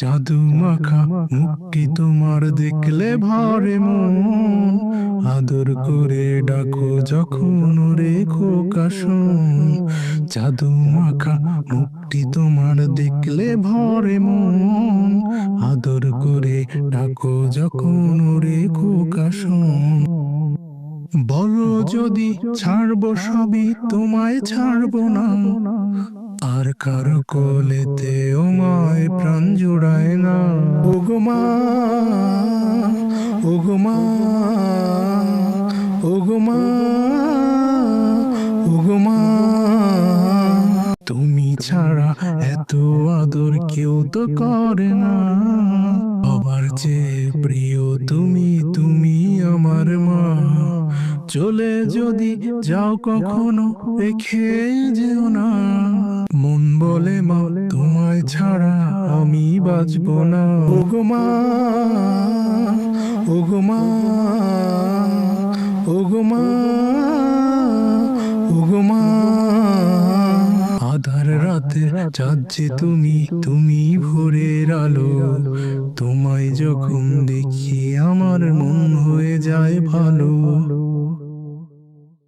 জাদু মাখা মুক্তি তোমার দেখলে ভরে মন। আদর করে ডাকো যখন রেখো কাশন। জাদু মাখা মুক্তি তোমার দেখলে ভরে মন। আদর করে ডাকো যখন রেখো কাশন। বলো যদি ছাড়বো সবই তোমায় ছাড়বো না। আর কারও কোলেতে ওগমা ওগমা ওগমা তুমি ছাড়া এত আদর কেউ তো করে না। আবার যে প্রিয় তুমি তুমি আমার মা। চলে যদি যাও কখনো রেখে যেও না। মন বলে মা, তোমায় ছাড়া আমি বাঁচবো না। ওগমা ওগমা ওগমা ওগমা আধার রাতে চাঁদ যে তুমি তুমি ভোরের আলো। তোমায় যখন দেখি আমার মন হয়ে যায় ভালো।